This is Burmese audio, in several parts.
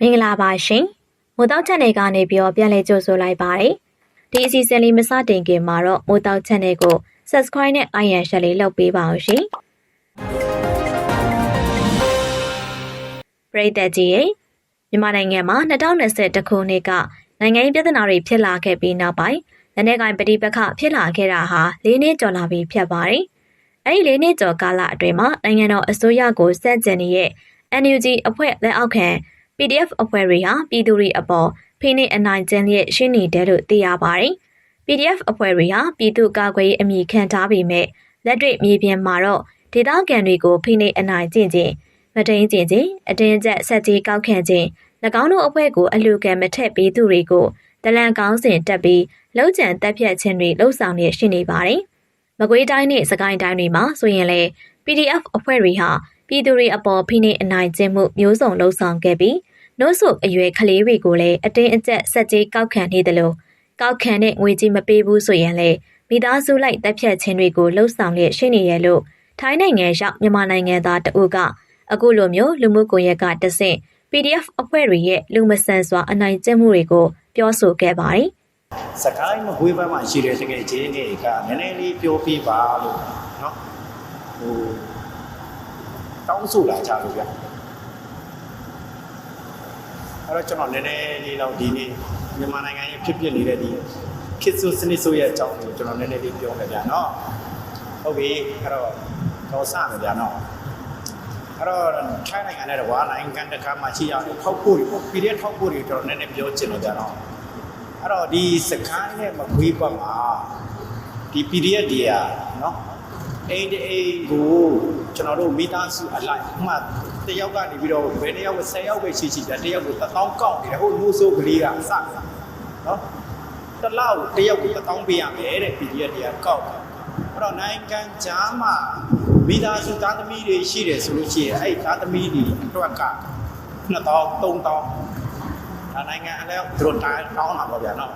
မင်္ဂလာပါရှင်မိုးတောက်ချက်နယ်ကနေပြီးတော့ပြန်လည်ကြိုဆိုလိုက်ပါတယ်ဒီအစီအစဉ်လေးမစတင်ခင်မှာတော့မိုးတောက်ချက်နယ်ကို subscribe နဲ့ iron share လေးလုပ်ပေးပါအောင်ရှင်ပရိသတ်ကြီးရေမြန်မာနိုင်ငံမှာ2021ခုနှစ်ကနိုင်ငံရေးပြဿနာတွေဖြစ်လာခဲ့ပြီးနောက်ပိုင်းလက်နက်ကိုင်ပဋိပက္ခဖြစ်လာခဲ့တာဟာ၄နှစ်ကျော်လာပြီဖြစ်ပါတယ်အဲ့ဒီ၄နှစ်ကျော်ကာလအတွင်းမှာနိုင်ငံတော်အစိုးရကိုစက်ကျင်နေတဲ့ NUG အဖွဲ့လက်အောက်ခံ PDF အဖွဲ့တွေဟာပြည်သူတွေအပေါ်ဖိနှိပ်အနိုင်ကျင့်လျက်ရှိနေတယ်လို့သိရပါတယ်။ PDF အဖွဲ့တွေဟာပြည်သူ့ကာကွယ်ရေးအမိခံထားပေမဲ့လက်တွေ့မြေပြင်မှာတော့ဒေသခံတွေကိုဖိနှိပ်အနိုင်ကျင့်ခြင်းမတိန်ကျင့်ခြင်းအတင်းကျပ်ဆက်ကြီးကောက်ခံခြင်း၎င်းတို့အဖွဲ့ကိုအလူကံမထက်ပေးသူတွေကိုတလန်ကောင်းစဉ်တက်ပြီးလောက်ကျန်တက်ဖြတ်ခြင်းတွေလှုပ်ဆောင်နေရှိနေပါတယ်။မကွေးတိုင်းနဲ့စကိုင်းတိုင်းတွေမှာဆိုရင်လေ PDF အဖွဲ့တွေဟာပြည်သူတွေအပေါ်ဖိနှိပ်အနိုင်ကျင့်မှုမျိုးစုံလှုပ်ဆောင်ခဲ့ပြီး နှုတ်ဆုပ်အရွယ်ကလေးတွေကိုလည်းအတင်းအကျပ်ဆက်ကြေးကောက်ခံနေတယ်လို့ကောက်ခံတဲ့ငွေကြေးမပေးဘူးဆိုရင်လည်းမိသားစုလိုက်တပ်ဖြတ်ခြင်းတွေကိုလှုံ့ဆော်လျက်ရှိနေရလို့ထိုင်းနိုင်ငံရောက်မြန်မာနိုင်ငံသားတအုပ်ကအခုလိုမျိုးလူမှုကွန်ရက်ကတဆင့် PDF အဖွဲ့တွေရဲ့လူမဆန်စွာအနိုင်ကျင့်မှုတွေကိုပြောဆိုခဲ့ပါတယ်။စကိုင်းမကွေးဘက်မှာရှိတဲ့တကယ်ချင်းတွေကနည်းနည်းလေးပြောပြပါလို့နော်ဟိုတောင်းဆိုလာကြလို့ဗျာ။ အဲ့တော့ကျွန်တော်နည်းနည်းလေးတော့ဒီနေ့မြန်မာနိုင်ငံရဲ့ဖြစ်ဖြစ်နေတဲ့ဒီခစ်ဆုစနစ်ဆိုရဲ့အကြောင်းကိုကျွန်တော်နည်းနည်းလေးပြောမယ်ဗျာเนาะဟုတ်ပြီအဲ့တော့တော့စမယ်ဗျာเนาะအဲ့တော့ထိုင်းနိုင်ငံနဲ့တော့ဝါနိုင်ငံတကာမှာရှိရတဲ့ထောက်ဖို့တွေ PDF ထောက်ဖို့တွေကျွန်တော်နည်းနည်းပြောချင်တော့ကြတော့ အဲ့တော့ဒီစကိုင်းနဲ့မကွေးဘက်မှာဒီ PDF တွေอ่ะเนาะအိမ်တအိမ်ကိုကျွန်တော်တို့မိသားစုအလိုက်ဥပမာတ တယောက်ကနေပြီးတော့ဘယ်နှစ်ယောက်ပဲ10ယောက်ပဲရှိရှိဗျာတယောက်ကို1000ကောက်နေတယ်ဟိုလို့ဆိုကလေးကအစနော်တလောက်တယောက်ကို1000ပေးရမယ်တဲ့ PDF တရားကောက်တယ်အဲ့တော့နိုင်ငံခြားမှာမိသားစုသားသမီးတွေရှိတယ်ဆိုလို့ရှိရင်အဲ့သားသမီးတွေအတွက်က2000 3000ဒါနိုင်ငံအလဲသူတို့တိုင်းတောင်းတာပေါ့ဗျာနော်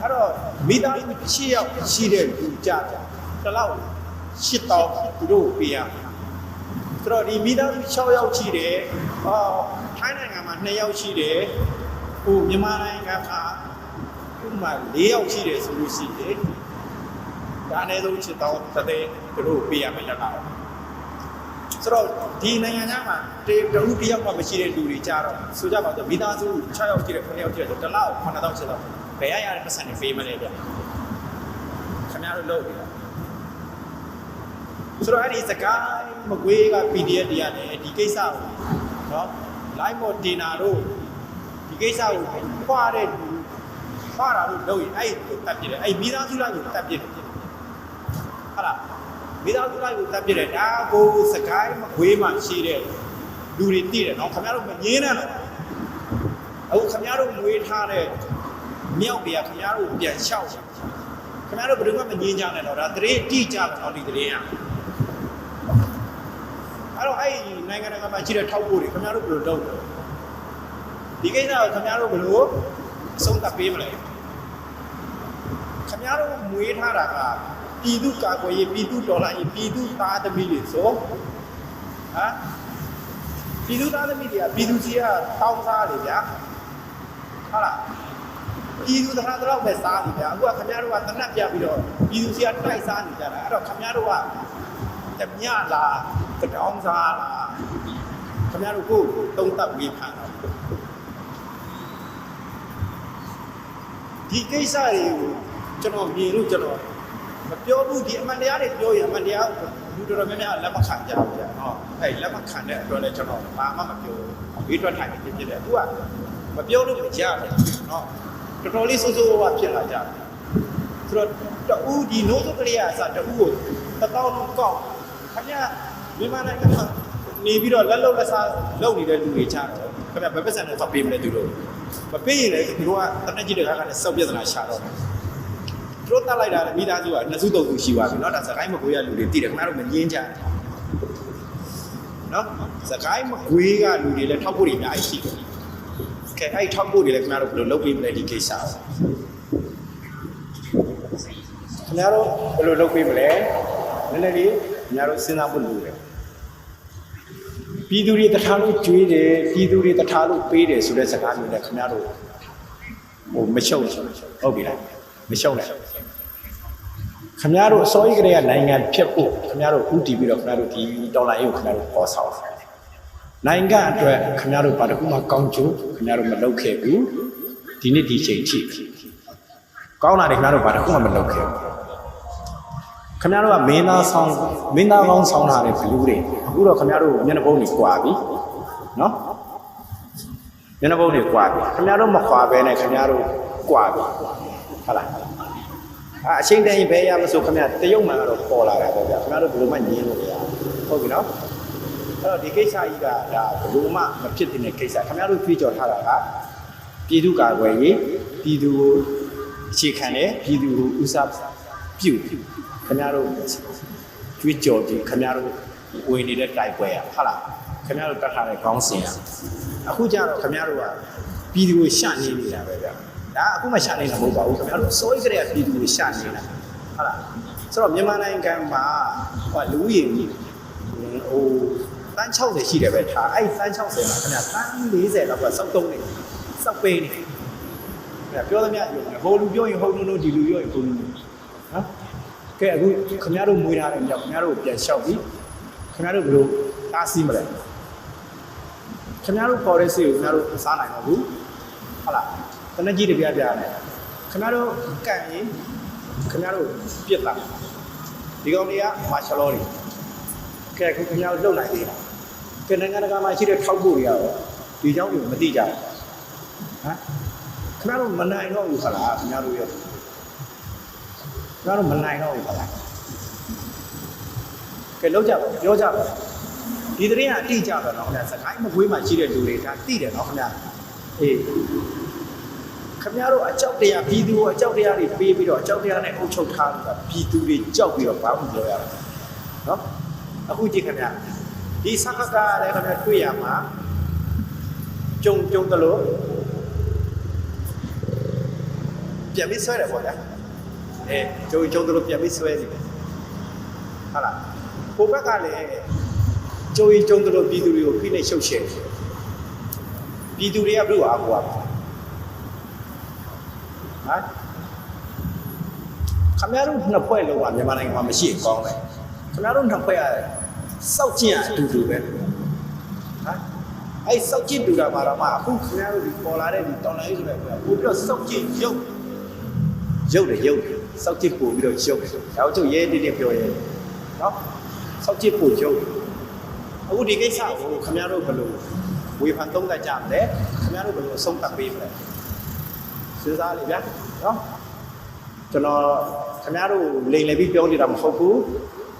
အဲ့တော့မိသားစု6ယောက်ရှိတဲ့လူကြတယ်တလောက်8000သူတို့ပေးရမယ် ဆိုတော့ဒီမိသားစု6ယောက်ရှိတယ်အော်ထိုင်းနိုင်ငံမှာ2ယောက်ရှိတယ်ဟိုမြန်မာနိုင်ငံမှာဥပမာ4ယောက်ရှိတယ်ဆိုလို့ရှိတယ်ဒါအနည်းဆုံး7တောင်းတစ်သိန်းသူတို့ပေးရမယ်လက်လာဆိုတော့ဒီနိုင်ငံခြားမှာတတူတယောက်မှမရှိတဲ့လူတွေကြတော့ဆိုကြပါတော့မိသားစု6ယောက်ရှိတယ်9ယောက်ရှိတယ်ဆိုတစ်လောက်9000 8000ဘယ်ရရတဲ့ပတ်စံတွေပေးမလဲဗျခင်ဗျားတို့လုပ်နေတာ ဆိုတော့အဲ့ဒီစကားမကွေးက PDF တွေရတယ်ဒီကိစ္စကိုနော် live မော်တင်နာတို့ဒီကိစ္စကိုခွာတဲ့လူခွာတာလို့လုပ်ရင်အဲ့ဒီတက်ပြတယ်အဲ့မိသားစုလိုက်ကိုတက်ပြတယ်ဟုတ်လားမိသားစုလိုက်ကိုတက်ပြတယ်ဒါကိုစကိုင်းမကွေးမှရှိတဲ့လူတွေသိတယ်နော်ခင်ဗျားတို့မငင်းနဲ့တော့အခုခင်ဗျားတို့မွေးထားတဲ့မြောက်တွေကခင်ဗျားတို့ပြန်လျှောက်ခင်ဗျားတို့ဘယ်သူမှမငင်းကြနဲ့တော့ဒါတရေတိကြတယ်နော်ဒီတရေอ่ะ အဲ့တော့အဲ့ဒီနိုင်ငံတကာမှာရှိတဲ့ထောက်ဖို့တွေခင်ဗျားတို့ဘယ်လိုလုပ်လဲဒီကိစ္စကိုခင်ဗျားတို့ဘယ်လိုအဆုံးသတ်ပေးမလဲခင်ဗျားတို့မွေးထားတာကပြည်သူကာကွယ်ရေးပြည်သူတော်လှန်ရေးပြည်သူသားသမီးတွေဆိုဟမ်ပြည်သူသားသမီးတွေကပြည်သူကြီးကတောင်းစားလေဗျာဟုတ်လားပြည်သူသားတော့ပဲစားနေဗျာအခုကခင်ဗျားတို့ကတနတ်ပြပြီးတော့ပြည်သူကြီးကတိုက်စားနေကြတာအဲ့တော့ခင်ဗျားတို့က တမြလားကတောင်းစားလားခင်ဗျားတို့ကိုတုံးတက်ပြီးဖန်တာဒီကိစ္စတွေကိုကျွန်တော်မြင်လို့ကျွန်တော်မပြောဘူးဒီအမှန်တရားတွေပြောရင်အမှန်တရားလူတော်တော်များများလက်မခံကြဘူးကြာဟောအဲ့လက်မခံတဲ့အတွက်လည်းကျွန်တော်ဘာမှမပြောဘူးဘေးထွက်ထိုင်နေဖြစ်ဖြစ်တယ်သူကမပြောလို့မကြတယ်နော်တော်တော်လေးစိုးစိုးဝါဖြစ်လာကြတယ်ဆိုတော့တူဒီနိုးစုကလေးကအစတူကိုတပေါင်းလုံးကောက် ခင်ဗျမြန်မာနိုင်ငံမှာနေပြီးတော့လက်လုံးလက်စားလုပ်နေတဲ့လူတွေချတော့ခင်ဗျဘယ်ပတ်စံနဲ့ဖတ်ပေးမလဲသူတို့မပေးရင်လည်းသူတို့ကတနက်ကြီးတွေကလည်းစောက်ပြဿနာရှာတော့တယ်သူတို့တတ်လိုက်တာမိသားစုကနှစ်စုသုံးစုရှိပါပြီเนาะဒါစကိုင်းမကွေးရလူတွေတည်တယ်ခင်ဗျားတို့မငင်းကြတယ်เนาะစကိုင်းမကွေးကလူတွေလည်းထောက်ဖို့တွေအများကြီးရှိတယ်ကဲအဲ့ထောက်ဖို့တွေလည်းခင်ဗျားတို့ဘယ်လိုလုပ်ပေးမလဲဒီကိစ္စကိုခင်ဗျားတို့ဘယ်လိုလုပ်ပေးမလဲနည်းနည်းလေး ခင်ဗျားတို့စဉ်းစားဖို့လိုတယ်ပြည်သူတွေတထားလို့ကြွေးတယ်ပြည်သူတွေတထားလို့ပေးတယ်ဆိုတဲ့စကားမျိုးနဲ့ခင်ဗျားတို့ဟိုမရှုပ်ဘူးဟုတ်ပြီလားမရှုပ်နဲ့ခင်ဗျားတို့အစိုးရကလေးကနိုင်ငံဖြစ်ဖို့ခင်ဗျားတို့ဥတည်ပြီးတော့ခင်ဗျားတို့ဒီဒေါ်လာရေးကိုခင်ဗျားတို့ပေါ်ဆောင်တယ်နိုင်ငံအတွက်ခင်ဗျားတို့ဘာတစ်ခုမှကောင်းကျိုးခင်ဗျားတို့မလုပ်ခဲ့ဘူးဒီနေ့ဒီချိန်ထိကောင်းတာတွေခင်ဗျားတို့ဘာတစ်ခုမှမလုပ်ခဲ့ဘူး ခင်ဗျားတို့ကမင်းသားဆောင်မင်းသားကောင်းဆောင်တာတဲ့ဘလူးတွေအခုတော့ခင်ဗျားတို့မျက်နှာပုံးတွေကွာပြီနော်မျက်နှာပုံးတွေကွာပြီခင်ဗျားတို့မကွာဘဲနဲ့ခင်ဗျားတို့ကွာပြီဟုတ်လားအာအချိန်တန်ရင်ဘယ်ရမဆိုခင်ဗျာတရုတ်မှန်ကတော့ပေါ်လာတာပေါ့ဗျာခင်ဗျားတို့ဘယ်လိုမှညင်းလို့မရဘူးဟုတ်ပြီနော်အဲ့တော့ဒီကိစ္စကြီးကဒါဘယ်လိုမှမဖြစ်တဲ့ကိစ္စခင်ဗျားတို့ကြွေးကြော်ထားတာကပြည်သူကာကွယ်ရေးပြည်သူကိုအခြေခံတယ်ပြည်သူကိုဦးစားပြု ခင်ဗျားတို့ကြွေးကြော်ပြီးခင်ဗျားတို့ဝင်နေတဲ့တိုက်ပွဲอ่ะဟုတ်လားခင်ဗျားတို့တတ်ထားတဲ့ခေါင်းစဉ်อ่ะအခုကျတော့ခင်ဗျားတို့ကပြည်သူကိုရှနေနေတာပဲဗျာဒါအခုမှရှနေတာမဟုတ်ပါဘူးခင်ဗျားတို့စိုးရိမ်ကြတဲ့ပြည်သူကိုရှနေတာဟုတ်လားဆိုတော့မြန်မာနိုင်ငံမှာဟိုလူဦးရေကြီးဟိုတန်း60ရှိတယ်ပဲထားအဲ့တန်း60မှာခင်ဗျာတန်း40လောက်ကစောက်တုံးနေစောက်ပေးနေခင်ဗျာပြောသမျှယုံတယ်ဟိုလူပြောရင်ဟိုလူလို့ဒီလူပြောရင်ဟိုလူလို့နော် ကဲအခုခင်ဗျားတို့မွေးထားတယ်ကြောင့်ခင်ဗျားတို့ပြန်လျှောက်ပြီးခင်ဗျားတို့ဘယ်လိုတားဆီးမလဲခင်ဗျားတို့ပေါ်တဲ့စိတ်ကိုခင်ဗျားတို့စားနိုင်တော့ဘူးဟုတ်လားတနက်ကြီးတပြားပြားနဲ့ခင်ဗျားတို့ကန်ရင်ခင်ဗျားတို့ပြစ်တာဒီကောင်တွေကမာရှလောတွေကဲအခုခင်ဗျားတို့လှုပ်နိုင်သေးလားကဲနိုင်ငံတကာမှာရှိတဲ့ထောက်ဖို့တွေရောဒီเจ้าကိုမသိကြဘူးဟမ်ခင်ဗျားတို့မနိုင်တော့ဘူးခလားခင်ဗျားတို့ရဲ့ ခင်ဗျားတို့မနိုင်တော့ဘူးခလားကဲလောက်ကြပါပြောကြပါဒီတရင်ကအတိကြပါတော့ခင်ဗျာစကိုင်းမကွေးမှာရှိတဲ့လူတွေဒါတိတယ်နော်ခင်ဗျာအေးခင်ဗျားတို့အကြောက်တရားပြည်သူကိုအကြောက်တရားတွေပေးပြီးတော့အကြောက်တရားနဲ့အုပ်ချုပ်ထားလို့ပြည်သူတွေကြောက်ပြီးတော့ဘာမှမပြောရဘူးနော်အခုကြည့်ခင်ဗျာဒီစခကလည်းခင်ဗျာတွေ့ရမှာကြုံကြုံတယ်လို့ပြန်ပြီးဆွဲတယ်ပေါ့ဗျာ အဲကြုံကြုံတယ်လို့ပြန်ပြီးဆွဲနေတယ်ဟုတ်လားဟိုဘက်ကလည်းကြုံရင်ကြုံတယ်လို့ပြည်သူတွေကိုဖိနှိပ်ရှုပ်ရှဲတယ်ပြည်သူတွေကဘလို့အားကိုးရမှာဟမ်ခမရတို့နှစ်ဖွဲ့လုံးကမြန်မာနိုင်ငံမှာမရှိကောင်းတယ်ခမရတို့နှစ်ဖွဲ့ကစောက်ကျင်အတူတူပဲဟမ်အဲ့စောက်ကျင်တူတာမှာတော့မှအခုခမရတို့ဒီပေါ်လာတဲ့ဒီတောင်လိုင်းဆိုတဲ့ပို့ပြီးတော့စောက်ကျင်ရုပ်ရုပ်တယ်ရုပ်တယ် စောက်ကျင်ပို့ပြီးတော့ရုပ်တယ်ဒါတို့ရဲတိတိပြောရဲနော်စောက်ကျင်ပို့ရုပ်တယ်အခုဒီကိစ္စကိုခမရတို့ဘယ်လိုဝေဖန်သုံးသပ်ကြမလဲခမရတို့ဘယ်လိုအဆုံးသတ်ပေးမလဲစဉ်းစားလေဗျာနော်ကျွန်တော်ခင်ဗျားတို့လိန်လည်ပြီးပြောနေတာမဟုတ်ဘူး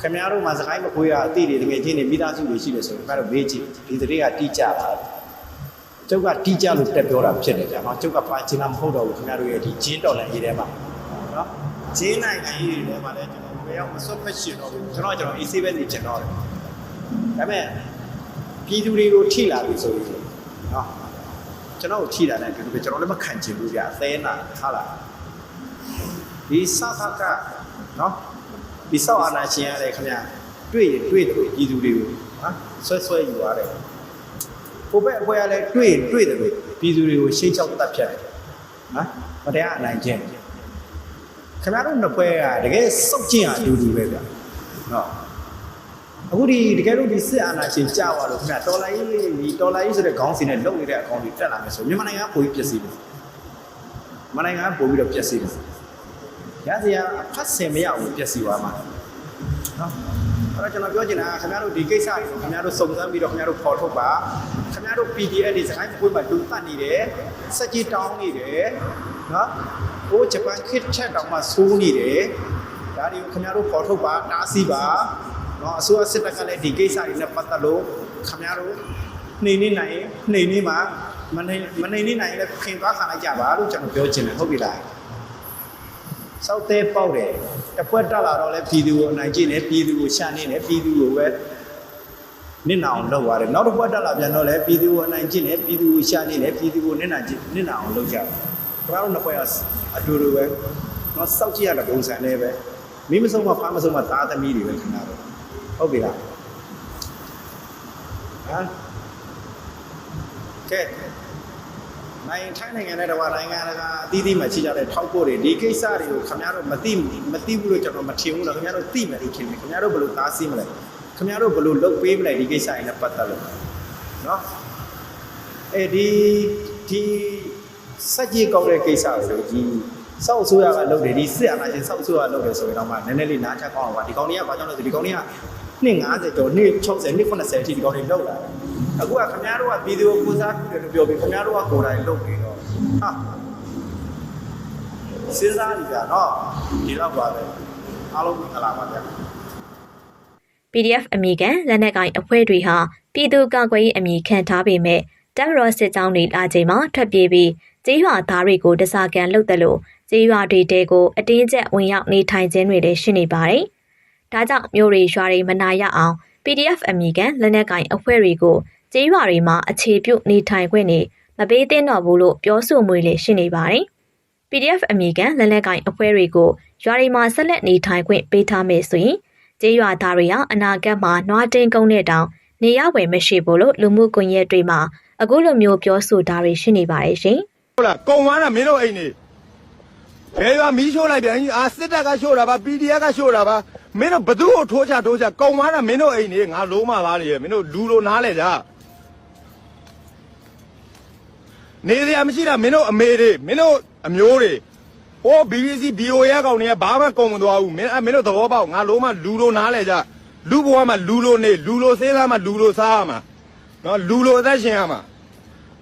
ခင်ဗျားတို့မှာစကိုင်းမခွေးရအတိတွေတကယ်ချင်းနေမိသားစုတွေရှိတယ်ဆိုရင်ခင်ဗျားတို့မေးကြည့်ဒီတရေကတိကျပါကျုပ်ကတိကျလို့တက်ပြောတာဖြစ်တယ်ကြာနော်ကျုပ်ကပါချင်တာမဟုတ်တော့ဘူးခင်ဗျားတို့ရဲ့ဒီဂျင်းတော်လန်ရေးထဲမှာနော် ဂျင်းနိုင်နိုင်ရေးတွေထဲမှာလည်းကျွန်တော်ဘယ်ရောက်မဆွတ်ဖက်ရှင်တော့ဘူးကျွန်တော်ကျွန်တော် AC ပဲနေချင်တော့တယ်ဒါပေမဲ့ပြည်သူတွေကိုထိလာပြီဆိုရင်နော်ကျွန်တော်ကိုထိလာတဲ့ဒီလိုကျွန်တော်လည်းမခံချင်ဘူးကြာသဲနာထားလာဒီစခကနော်ဒီဆောက်အာနာရှင်ရတယ်ခင်ဗျာတွေ့ရင်တွေ့တယ်လို့ပြည်သူတွေကိုဟာဆွဲဆွဲယူရတယ်ဟိုဘက်အဖွဲကလည်းတွေ့ရင်တွေ့တယ်လို့ပြည်သူတွေကိုရှင်းချောက်တတ်ဖြတ်တယ်ဟာမတရားအနိုင်ကျင့် ခင်ဗျားတို့နှစ်ဖွဲကတကယ်စောက်ကျင့်အတူတူပဲဗျာနော်အခုဒီတကယ်လို့ဒီစစ်အာဏာရှင်ကြာသွားလို့ခင်ဗျာတော်လိုင်းလေးဒီတော်လိုင်းဆိုတဲ့ခေါင်းစဉ်နဲ့လုံနေတဲ့အကောင်တွေတက်လာမယ်ဆိုမြန်မာနိုင်ငံကပိုပြီးပြည့်စည်တယ်မြန်မာနိုင်ငံကပိုပြီးတော့ပြည့်စည်တယ်ရစရာဖတ်ဆင်မရဘူးပြည့်စီသွားမှာနော်အဲ့တော့ကျွန်တော်ပြောချင်တာကခင်ဗျားတို့ဒီကိစ္စတွေကိုခင်ဗျားတို့စုံစမ်းပြီးတော့ခင်ဗျားတို့ပေါ်ထုတ်ပါခင်ဗျားတို့ PDF တွေစကိုင်းပွေးမှာလူတက်နေတယ်စက်ကြီးတောင်းနေတယ်နော် ဟိုဂျပန်ခစ်ချက်တောင်မှဆိုးနေတယ်ဒါတွေကိုခင်ဗျားတို့ပေါ်ထုတ်ပါတားဆီးပါနော်အစိုးရစစ်တပ်ကလည်းဒီကိစ္စတွေနဲ့ပတ်သက်လို့ခင်ဗျားတို့နှိမ်နေနိုင်ရင်နှိမ်နေမှာမနှိမ်မနှိမ်နေနိုင်ရင်လည်းခင်သွားခံလိုက်ကြပါလို့ကျွန်တော်ပြောချင်တယ်ဟုတ်ပြီလားစောက်သေးပေါက်တယ်တစ်ဖွဲ့တက်လာတော့လဲပြည်သူကိုအနိုင်ကျင့်တယ်ပြည်သူကိုရှာနေတယ်ပြည်သူကိုပဲနစ်နာအောင်လုပ်ရတယ်နောက်တစ်ဖွဲ့တက်လာပြန်တော့လဲပြည်သူကိုအနိုင်ကျင့်တယ်ပြည်သူကိုရှာနေတယ်ပြည်သူကိုနစ်နာကျင့်နစ်နာအောင်လုပ်ကြတယ်ကျွန်တော်တို့နှစ်ဖွဲ့က အတူတူပဲတော့စောက်ကြည့်ရတဲ့ပုံစံနဲ့ပဲမိမဆုံးမဖားမဆုံးမသားသမီးတွေပဲခင်ဗျားတို့ဟုတ်ပြီလားမ်ကဲနိုင်ထိုင်းနိုင်ငံနဲ့တော့နိုင်ငံတကာအသီးသီးမှာရှိကြတဲ့ထောက်ဖို့တွေဒီကိစ္စတွေကိုခင်ဗျားတို့မသိမသိဘူးလို့ကျွန်တော်မထင်ဘူးလို့ခင်ဗျားတို့သိမယ်လို့ထင်တယ်ခင်ဗျားတို့ဘယ်လိုသားစီးမလဲခင်ဗျားတို့ဘယ်လိုလုပ်ပေးမလဲဒီကိစ္စတွေနဲ့ပတ်သက်လို့နော်အဲဒီဒီ စက်ကြီးကောက်တဲ့ကိစ္စကိုဒီစောက်ဆိုးရကလုပ်တယ်ဒီစစ်အာဏာရှင်စောက်ဆိုးရလုပ်တယ်ဆိုရင်တော့မှနည်းနည်းလေးနားချကောင်းအောင်ပါဒီကောင်တွေကဘာကြောင့်လဲဆိုဒီကောင်တွေကနှစ်90ကျော်နှစ်60နှစ်90အထိဒီကောင်တွေလောက်လာတယ်အခုကခင်ဗျားတို့ကဗီဒီယိုကိုစားကြည့်တယ်လို့ပြောပြီးခင်ဗျားတို့ကကိုယ်တိုင်လုပ်နေတော့ဟာစဉ်းစားကြည့်ကြနော်ဒီတော့ပါပဲအားလုံးကလာပါဗျာ PDF အမည်ခံလက်နက်ကင်အဖွဲ့တွေဟာပြည်သူ့ကာကွယ်ရေးအမည်ခံထားပေမဲ့ တပ်မတော်စစ်ကြောင်းတွေလာချိန်မှာထွက်ပြေးပြီးကျေးရွာသားတွေကိုတစားကန်လုပ်တယ်လို့ကျေးရွာတွေတဲကိုအတင်းကျပ်ဝင်ရောက်နေထိုင်ခြင်းတွေလည်းရှိနေပါတယ်။ဒါကြောင့်မျိုးတွေရွာတွေမနာရအောင် PDF အမည်ခံလက်နက်ကင်အဖွဲ့တွေကိုကျေးရွာတွေမှာအခြေပြုနေထိုင်ခွင့်နေမပေးသင့်တော့ဘူးလို့ပြောဆိုမှုတွေရှိနေပါတယ်။ PDF အမည်ခံလက်နက်ကင်အဖွဲ့တွေကိုရွာတွေမှာဆက်လက်နေထိုင်ခွင့်ပေးထားမယ်ဆိုရင်ကျေးရွာသားတွေဟာအနာဂတ်မှာနွားတင်းကုန်းတဲ့တောင်နေရဝယ်မရှိဘူးလို့လူမှုကွန်ရက်တွေမှာ အခုလိုမျိုးပြောဆိုတာတွေရှိနေပါတယ်ရှင်။ဟုတ်လားကုံသွားတာမင်းတို့အိမ်နေဘယ်ရွာမီးရှို့လိုက်ပြန်အာစစ်တပ်ကရှို့တာပါ PDF ကရှို့တာပါမင်းတို့ဘသူ့ကိုထိုးချထိုးချကုံသွားတာမင်းတို့အိမ်နေငါလုံးမသားနေရမင်းတို့လူလိုနားလဲကြနေစရာမရှိတာမင်းတို့အမေတွေမင်းတို့အမျိုးတွေဟို BBC BOA ကောင်တွေကဘာမှကုံမသွားဘူးမင်းမင်းတို့သဘောပေါက်ငါလုံးမလူလိုနားလဲကြလူဘဝမှာလူလိုနေလူလိုစေးသားမှာလူလိုစားရမှာနော်လူလိုအသက်ရှင်ရမှာ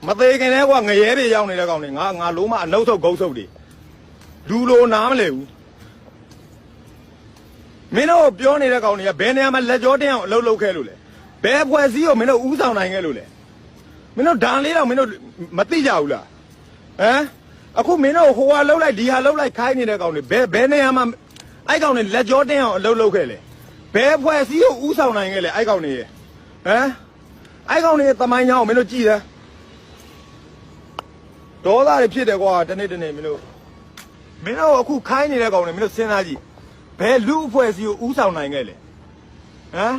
မသေးခင်တည်းကငရဲတွေရောက်နေတဲ့ကောင်တွေငါငါလုံးမအနှုတ်ထုတ်ဂုတ်ထုတ်တွေလူလိုနားမလဲဘူးမင်းတို့ပြောနေတဲ့ကောင်တွေကဘယ်နေရာမှာလက်ကြောတင်းအောင်အလုပ်လုပ်ခဲ့လို့လဲဘယ်ဖွဲ့စည်းကိုမင်းတို့ဥဆောင်နိုင်ခဲ့လို့လဲမင်းတို့ဓာန်လေးတော့မင်းတို့မသိကြဘူးလားဟမ်အခုမင်းတို့ဟိုဟာလှုပ်လိုက်ဒီဟာလှုပ်လိုက်ခိုင်းနေတဲ့ကောင်တွေဘယ်ဘယ်နေရာမှာအဲ့ကောင်တွေလက်ကြောတင်းအောင်အလုပ်လုပ်ခဲ့လဲဘယ်ဖွဲ့စည်းကိုဥဆောင်နိုင်ခဲ့လဲအဲ့ကောင်တွေဟမ်အဲ့ကောင်တွေတမိုင်းချောင်းမင်းတို့ကြည့်တယ် ဒေါသတွေဖြစ်တယ်ကွာတနေ့တနေ့မင်းတို့မင်းတို့အခုခိုင်းနေတဲ့ကောင်တွေမင်းတို့စဉ်းစားကြည့်ဘယ်လူအဖွဲ့အစည်းကိုဥဆောင်နိုင်ခဲ့လဲဟမ်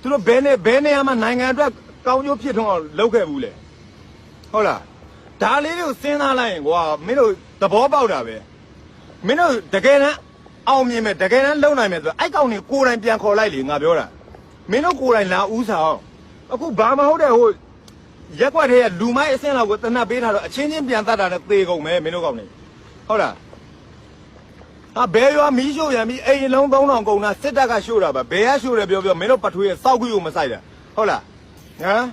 သူတို့ဘယ်နဲ့ဘယ်နေရာမှာနိုင်ငံအတွက်ကောင်းကျိုးဖြစ်ထွန်းအောင်လုပ်ခဲ့ဘူးလေဟုတ်လားဒါလေးတွေကိုစဉ်းစားလိုက်ရင်ကွာမင်းတို့သဘောပေါက်တာပဲမင်းတို့တကယ်တမ်းအောင်မြင်မယ်တကယ်တမ်းလုပ်နိုင်မယ်ဆိုတော့အဲ့ကောင်တွေကိုယ်တိုင်ပြန်ခေါ်လိုက်လေငါပြောတာမင်းတို့ကိုယ်တိုင်လာဥဆောင်အခုဘာမဟုတ်တဲ့ဟို ရက်ကွက်ထဲကလူမိုက်အဆင့်လောက်ကိုတနတ်ပေးထားတော့အချင်းချင်းပြန်တတ်တာနဲ့သေကုန်မယ်မင်းတို့ကောင်နေဟုတ်လားဟာဘယ်ရွာမီးရှို့ရံပြီးအိမ်လုံး3000ကုန်တာစစ်တပ်ကရှို့တာပါဘယ်ကရှို့တယ်ပြောပြောမင်းတို့ပထွေးရဲ့စောက်ကွေးကိုမဆိုင်တာဟုတ်လားဟမ်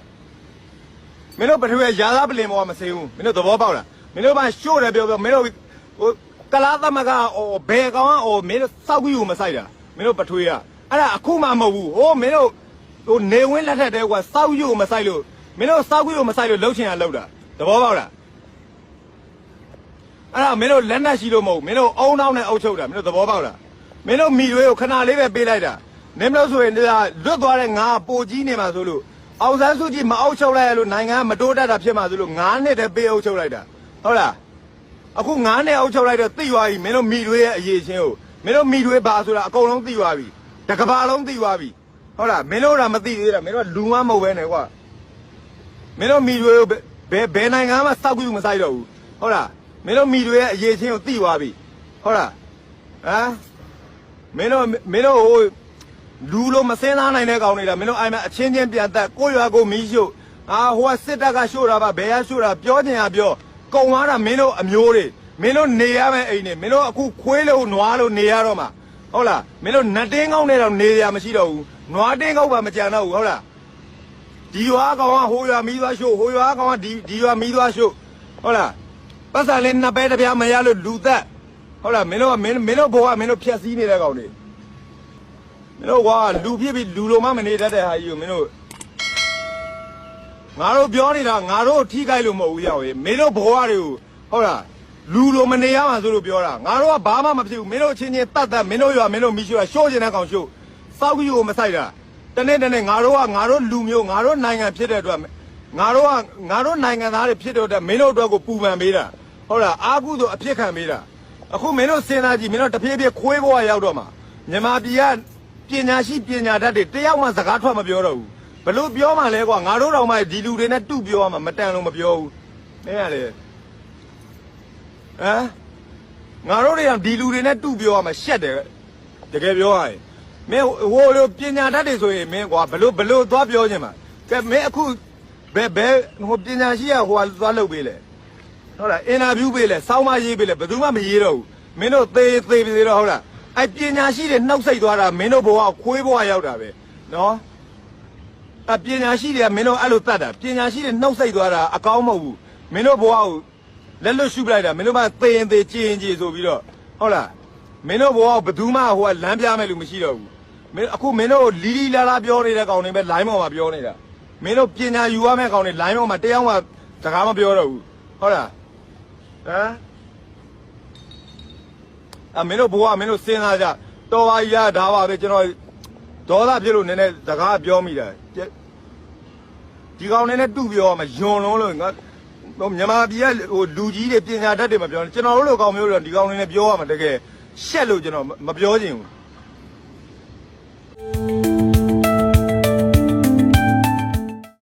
မင်းတို့ပထွေးရဲ့ရာသားပလင်ဘောကမစင်းဘူးမင်းတို့သဘောပေါက်လားမင်းတို့ကရှို့တယ်ပြောပြောမင်းတို့ဟိုကလားသမကဟိုဘယ်ကောင်ကဟိုမင်းတို့စောက်ကွေးကိုမဆိုင်တာမင်းတို့ပထွေးကအဲ့ဒါအခုမှမဟုတ်ဘူးဟိုမင်းတို့ဟိုနေဝင်းလက်ထက်တည်းကစောက်ရွကိုမဆိုင်လို့ မင်းတို့စောက်ကွေးကိုမဆိုင်လို့လှုပ်ချင်ရလှုပ်တာသဘောပေါက်လားအဲ့ဒါမင်းတို့လက်နက်ရှိလို့မဟုတ်ဘူးမင်းတို့အုံနောက်နဲ့အုပ်ချုပ်တာမင်းတို့သဘောပေါက်လားမင်းတို့မိရွေးကိုခဏလေးပဲပေးလိုက်တာနင်းမလို့ဆိုရင်ဒါလွတ်သွားတဲ့ငါပိုကြီးနေမှာဆိုလို့အောင်ဆန်းစုကြည်မအုပ်ချုပ်လိုက်ရလို့နိုင်ငံကမတိုးတက်တာဖြစ်မှာဆိုလို့ငါးနှစ်တည်းပေးအုပ်ချုပ်လိုက်တာဟုတ်လားအခုငါးနှစ်အုပ်ချုပ်လိုက်တော့သိသွားပြီမင်းတို့မိရွေးရဲ့အရေးချင်းကိုမင်းတို့မိရွေးပါဆိုတာအကုန်လုံးသိသွားပြီတကဘာလုံးသိသွားပြီဟုတ်လားမင်းတို့ကမသိသေးတာမင်းတို့ကလူမမဟုတ်ပဲနဲ့ကွာ မင်းတို့မိတွေဘယ်ဘယ်နိုင်ငံမှစောက်ကြည့်မဆိုင်တော့ဘူးဟုတ်လားမင်းတို့မိတွေရဲ့အရေးချင်းကိုသိသွားပြီဟုတ်လားဟမ်မင်းတို့မင်းတို့ဟိုလူလိုမစင်းသားနိုင်တဲ့ကောင်တွေလားမင်းတို့အိုင်မအချင်းချင်းပြန်တက်ကိုရွာကိုမီးရှို့အာဟိုကစစ်တပ်ကရှို့တာပါဘယ်ကရှို့တာပြောချင်ရပြောကုံသွားတာမင်းတို့အမျိုးတွေမင်းတို့နေရမယ့်အိမ်တွေမင်းတို့အခုခွေးလို့နွားလို့နေရတော့မှာဟုတ်လားမင်းတို့နတ်တင်းကောင်းနေတော့နေရမရှိတော့ဘူးနွားတင်းကောက်ပါမကြံတော့ဘူးဟုတ်လား ဒီရွာကောင်ကဟိုရွာမီးသွားရှို့ဟိုရွာကောင်ကဒီဒီရွာမီးသွားရှို့ဟုတ်လားပတ်စံလေးနှစ်ပဲတစ်ပြားမရလို့လူသက်ဟုတ်လားမင်းတို့ကမင်းမင်းတို့ဘဝမင်းတို့ဖြက်စီးနေတဲ့ကောင်တွေမင်းတို့ကလူဖြစ်ပြီးလူလိုမှမနေတတ်တဲ့ဟာကြီးကိုမင်းတို့ငါတို့ပြောနေတာငါတို့ထိခိုက်လို့မဟုတ်ဘူးရောက်ရေမင်းတို့ဘဝတွေကိုဟုတ်လားလူလိုမနေရမှာဆိုလို့ပြောတာငါတို့ကဘာမှမဖြစ်ဘူးမင်းတို့ချင်းချင်းတတ်တတ်မင်းတို့ရွာမင်းတို့မီးရှို့တာရှို့ကျင်တဲ့ကောင်ရှို့စောက်ကြီးကိုမဆိုင်တာ တနေ့တနေ့ငါတို့ကငါတို့လူမျိုးငါတို့နိုင်ငံဖြစ်တဲ့အတွက်ငါတို့ကငါတို့နိုင်ငံသားတွေဖြစ်တဲ့အတွက်မင်းတို့အတွက်ကိုပူပန်ပေးတာဟုတ်လားအာကုသို့အဖြစ်ခံပေးတာအခုမင်းတို့စဉ်းစားကြည့်မင်းတို့တဖြည်းဖြည်းခွေးဘဝရောက်တော့မှာမြန်မာပြည်ကပညာရှိပညာတတ်တွေတယောက်မှစကားထွက်မပြောတော့ဘူးဘလို့ပြောမှလဲကွာငါတို့တော့မှဒီလူတွေနဲ့တူပြောမှမတန်လို့မပြောဘူးမင်းကလေဟမ်ငါတို့တွေကဒီလူတွေနဲ့တူပြောမှရှက်တယ်တကယ်ပြောရရင် မင်းဟိုလိုပညာတတ်တယ်ဆိုရင်မင်းကွာဘလို့ဘလို့သွားပြောခြင်းမှာကဲမင်းအခုဘယ်ဘယ်ဟိုပညာရှိရဟိုကသွားလုပ်ပေးလေဟုတ်လားအင်တာဗျူးပေးလေစောင်းမရေးပေးလေဘယ်သူမှမရေးတော့ဘူးမင်းတို့သေးသေးသေးတော့ဟုတ်လားအဲ့ပညာရှိတွေနှုတ်ဆက်သွားတာမင်းတို့ဘဝခွေးဘဝရောက်တာပဲနော်အပညာရှိတွေကမင်းတို့အဲ့လိုတတ်တာပညာရှိတွေနှုတ်ဆက်သွားတာအကောင်းမဟုတ်ဘူးမင်းတို့ဘဝကိုလက်လွတ်ရှုပလိုက်တာမင်းတို့မှသေရင်သေကြည်ရင်ကြည်ဆိုပြီးတော့ဟုတ်လားမင်းတို့ဘဝကိုဘယ်သူမှဟိုကလမ်းပြမဲ့လူမရှိတော့ဘူး မင်းအခုမင်းတို့လီလီလာလာပြောနေတဲ့ကောင်တွေပဲ line ပေါ်မှာပြောနေတာမင်းတို့ပညာယူရမယ့်ကောင်တွေ line ပေါ်မှာတရားမှစကားမပြောတော့ဘူးဟုတ်လားဟမ်အမင်းတို့ဘဝမင်းတို့စဉ်းစားကြတော်ပါကြီးလားဒါပါပဲကျွန်တော်ဒေါသဖြစ်လို့နည်းနည်းစကားပြောမိတာဒီကောင်နဲ့နဲ့တူပြောမှာယွန်လုံးလို့ငါဟိုမြန်မာပြည်ကဟိုလူကြီးတွေပညာတတ်တွေမပြောနဲ့ကျွန်တော်တို့လိုကောင်မျိုးတော့ဒီကောင်တွေနဲ့ပြောရမှာတကယ်ရှက်လို့ကျွန်တော်မမပြောချင်ဘူး Thank you.